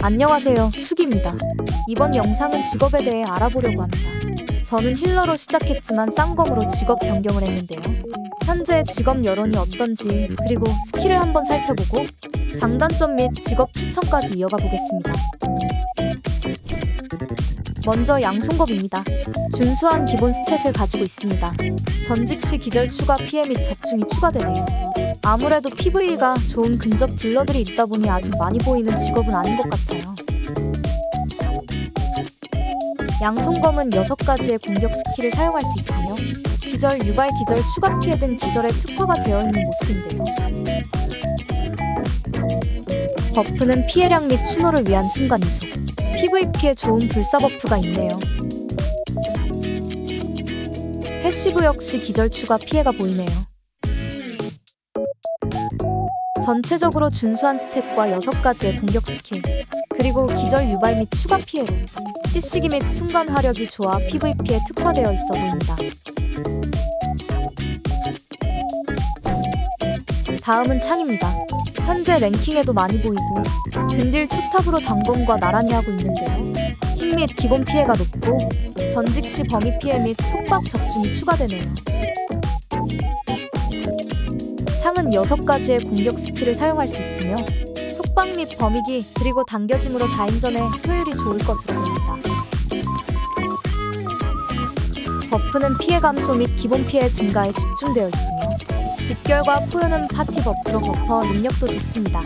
안녕하세요, 숙입니다. 이번 영상은 직업에 대해 알아보려고 합니다. 저는 힐러로 시작했지만 쌍검으로 직업 변경을 했는데요. 현재 직업 여론이 어떤지 그리고 스킬을 한번 살펴보고 장단점 및 직업 추천까지 이어가 보겠습니다. 먼저 양손검입니다. 준수한 기본 스탯을 가지고 있습니다. 전직 시 기절 추가 피해 및 적중이 추가되네요. 아무래도 PV가 좋은 근접 딜러들이 있다 보니 아직 많이 보이는 직업은 아닌 것 같아요. 양손검은 6가지의 공격 스킬을 사용할 수 있으며 기절, 유발, 기절, 추가 피해 등 기절에 특화가 되어 있는 모습인데요. 버프는 피해량 및 추노를 위한 순간 이속, PVP에 좋은 불사 버프가 있네요. 패시브 역시 기절 추가 피해가 보이네요. 전체적으로 준수한 스탯과 6가지의 공격 스킬, 그리고 기절 유발 및 추가 피해로 CC기 및 순간 화력이 좋아 PVP에 특화되어 있어 보입니다. 다음은 창입니다. 현재 랭킹에도 많이 보이고 근딜 투탑으로 단검과 나란히 하고 있는데요. 힘 및 기본 피해가 높고 전직 시 범위 피해 및 속박 적중이 추가되네요. 창은 6가지의 공격 스킬을 사용할 수 있으며 속박 및 범위기 그리고 당겨짐으로 다인전에 효율이 좋을 것으로 보입니다. 버프는 피해 감소 및 기본 피해 증가에 집중되어 있으며 집결과 포효는 파티 버프로 버퍼 능력도 좋습니다.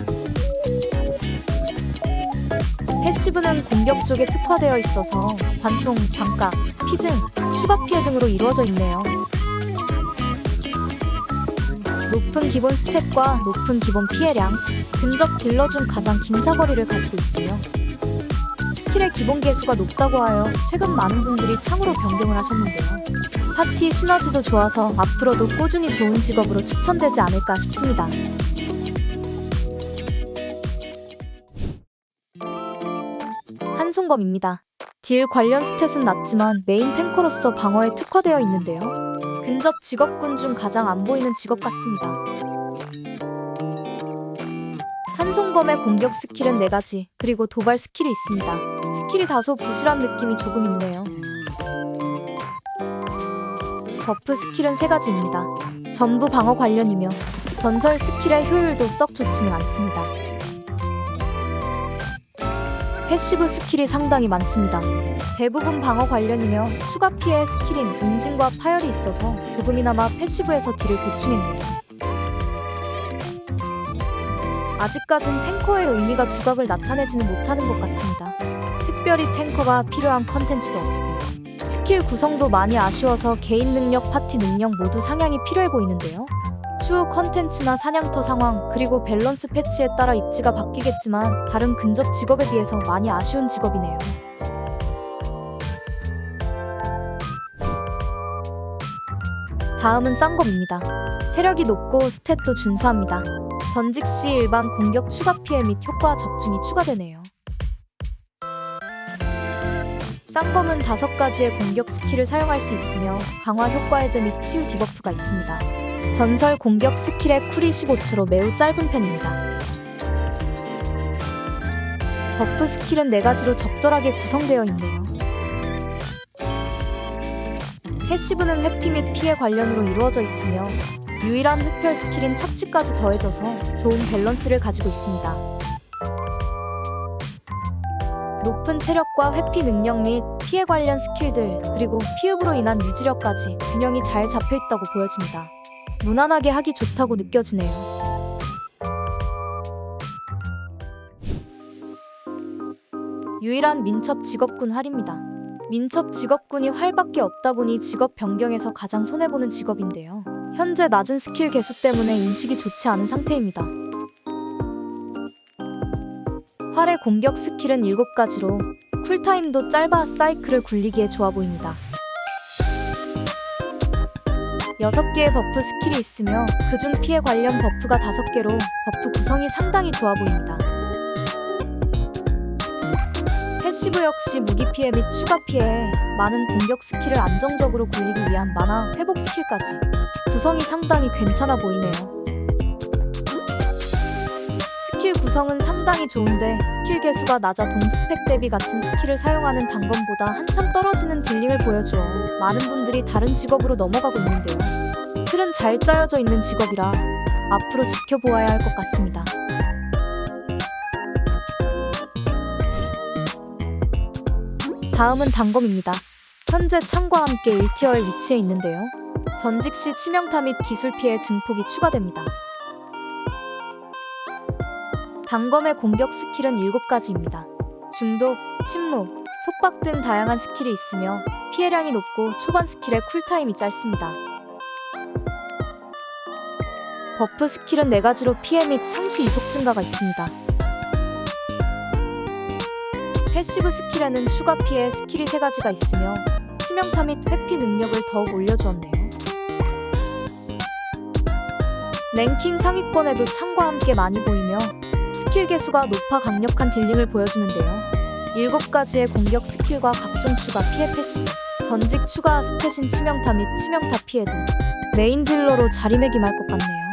패시브는 공격 쪽에 특화되어 있어서 관통, 반각, 피증, 추가 피해 등으로 이루어져 있네요. 높은 기본 스탯과 높은 기본 피해량, 근접 딜러 중 가장 긴 사거리를 가지고 있으며 스킬의 기본 개수가 높다고 하여 최근 많은 분들이 창으로 변경을 하셨는데요. 파티 시너지도 좋아서 앞으로도 꾸준히 좋은 직업으로 추천되지 않을까 싶습니다. 한송검입니다. 딜 관련 스탯은 낮지만 메인 탱커로서 방어에 특화되어 있는데요. 근접 직업군 중 가장 안 보이는 직업 같습니다. 한송검의 공격 스킬은 4가지, 그리고 도발 스킬이 있습니다. 스킬이 다소 부실한 느낌이 조금 있네요. 버프 스킬은 3가지입니다. 전부 방어 관련이며 전설 스킬의 효율도 썩 좋지는 않습니다. 패시브 스킬이 상당히 많습니다. 대부분 방어 관련이며 추가 피해 스킬인 응징과 파열이 있어서 조금이나마 패시브에서 딜을 보충했네요. 아직까진 탱커의 의미가 두각을 나타내지는 못하는 것 같습니다. 특별히 탱커가 필요한 컨텐츠도 없고 스킬 구성도 많이 아쉬워서 개인 능력, 파티 능력 모두 상향이 필요해 보이는데요. 추후 컨텐츠나 사냥터 상황 그리고 밸런스 패치에 따라 입지가 바뀌겠지만 다른 근접 직업에 비해서 많이 아쉬운 직업이네요. 다음은 쌍검입니다. 체력이 높고 스탯도 준수합니다. 전직 시 일반 공격 추가 피해 및 효과 적중이 추가되네요. 쌍검은 다섯 가지의 공격 스킬을 사용할 수 있으며 강화 효과 해제 및 치유 디버프가 있습니다. 전설 공격 스킬의 쿨이 15초로 매우 짧은 편입니다. 버프 스킬은 4가지로 적절하게 구성되어 있네요. 패시브는 회피 및 피해 관련으로 이루어져 있으며 유일한 흡혈 스킬인 착취까지 더해져서 좋은 밸런스를 가지고 있습니다. 높은 체력과 회피 능력 및 피해 관련 스킬들 그리고 피흡으로 인한 유지력까지 균형이 잘 잡혀 있다고 보여집니다. 무난하게 하기 좋다고 느껴지네요. 유일한 민첩 직업군 활입니다. 민첩 직업군이 활밖에 없다 보니 직업 변경에서 가장 손해보는 직업인데요. 현재 낮은 스킬 개수 때문에 인식이 좋지 않은 상태입니다. 활의 공격 스킬은 7가지로 쿨타임도 짧아 사이클을 굴리기에 좋아 보입니다. 6개의 버프 스킬이 있으며 그중 피해 관련 버프가 5개로 버프 구성이 상당히 좋아 보입니다. 패시브 역시 무기 피해 및 추가 피해, 많은 공격 스킬을 안정적으로 굴리기 위한 만화 회복 스킬까지 구성이 상당히 괜찮아 보이네요. 스킬 구성 구성은 상당히 좋은데 스킬 개수가 낮아 동스펙 대비 같은 스킬을 사용하는 단검보다 한참 떨어지는 딜링을 보여줘 많은 분들이 다른 직업으로 넘어가고 있는데요. 틀은 잘 짜여져 있는 직업이라 앞으로 지켜보아야 할 것 같습니다. 다음은 단검입니다. 현재 창과 함께 1티어에 위치해 있는데요. 전직 시 치명타 및 기술 피해 증폭이 추가됩니다. 단검의 공격 스킬은 7가지입니다. 중독, 침묵, 속박 등 다양한 스킬이 있으며 피해량이 높고 초반 스킬의 쿨타임이 짧습니다. 버프 스킬은 4가지로 피해 및 상시 이속 증가가 있습니다. 패시브 스킬에는 추가 피해 스킬이 3가지가 있으며 치명타 및 회피 능력을 더욱 올려주었네요. 랭킹 상위권에도 창과 함께 많이 보이며 스킬 개수가 높아 강력한 딜링을 보여주는데요. 7가지의 공격 스킬과 각종 추가 피해 패시브, 전직 추가 스탯인 치명타 및 치명타 피해 등 메인 딜러로 자리매김할 것 같네요.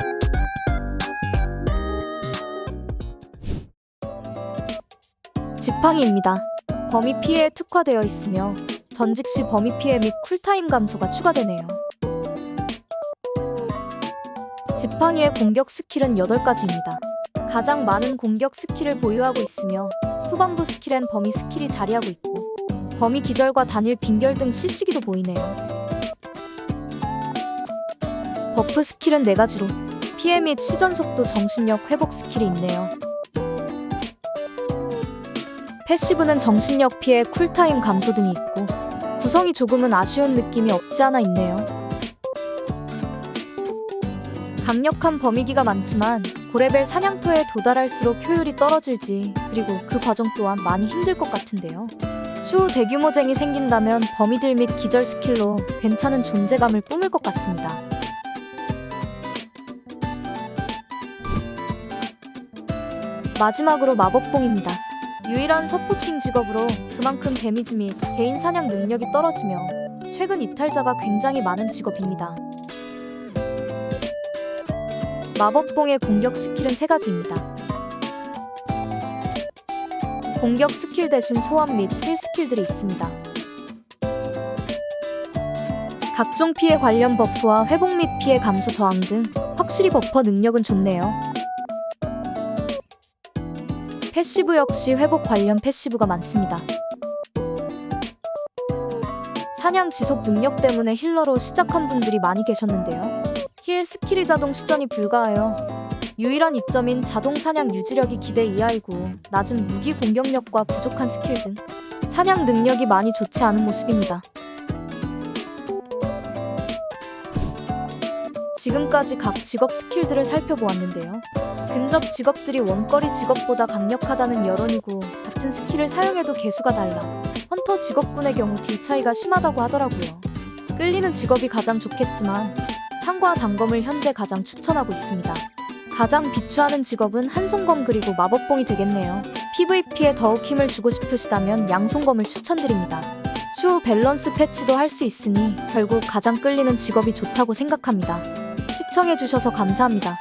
지팡이입니다. 범위 피해에 특화되어 있으며 전직 시 범위 피해 및 쿨타임 감소가 추가되네요. 지팡이의 공격 스킬은 8가지입니다. 가장 많은 공격 스킬을 보유하고 있으며 후반부 스킬엔 범위 스킬이 자리하고 있고 범위 기절과 단일 빈결 등 CC기도 보이네요. 버프 스킬은 4가지로 피해 및 시전 속도 정신력 회복 스킬이 있네요. 패시브는 정신력 피해 쿨타임 감소 등이 있고 구성이 조금은 아쉬운 느낌이 없지 않아 있네요. 강력한 범위기가 많지만 고레벨 사냥터에 도달할수록 효율이 떨어질지 그리고 그 과정 또한 많이 힘들 것 같은데요. 추후 대규모 쟁이 생긴다면 범위들 및 기절 스킬로 괜찮은 존재감을 뿜을 것 같습니다. 마지막으로 마법봉입니다. 유일한 서포팅 직업으로 그만큼 데미지 및 개인 사냥 능력이 떨어지며 최근 이탈자가 굉장히 많은 직업입니다. 마법봉의 공격 스킬은 3가지입니다. 공격 스킬 대신 소환 및 힐 스킬들이 있습니다. 각종 피해 관련 버프와 회복 및 피해 감소 저항 등 확실히 버퍼 능력은 좋네요. 패시브 역시 회복 관련 패시브가 많습니다. 사냥 지속 능력 때문에 힐러로 시작한 분들이 많이 계셨는데요. 힐 스킬이 자동 시전이 불가하여 유일한 이점인 자동 사냥 유지력이 기대 이하이고 낮은 무기 공격력과 부족한 스킬 등 사냥 능력이 많이 좋지 않은 모습입니다. 지금까지 각 직업 스킬들을 살펴보았는데요. 근접 직업들이 원거리 직업보다 강력하다는 여론이고 같은 스킬을 사용해도 개수가 달라 헌터 직업군의 경우 딜 차이가 심하다고 하더라고요. 끌리는 직업이 가장 좋겠지만 창과 단검을 현재 가장 추천하고 있습니다. 가장 비추하는 직업은 한송검 그리고 마법봉이 되겠네요. PVP에 더욱 힘을 주고 싶으시다면 양송검을 추천드립니다. 추후 밸런스 패치도 할 수 있으니 결국 가장 끌리는 직업이 좋다고 생각합니다. 시청해주셔서 감사합니다.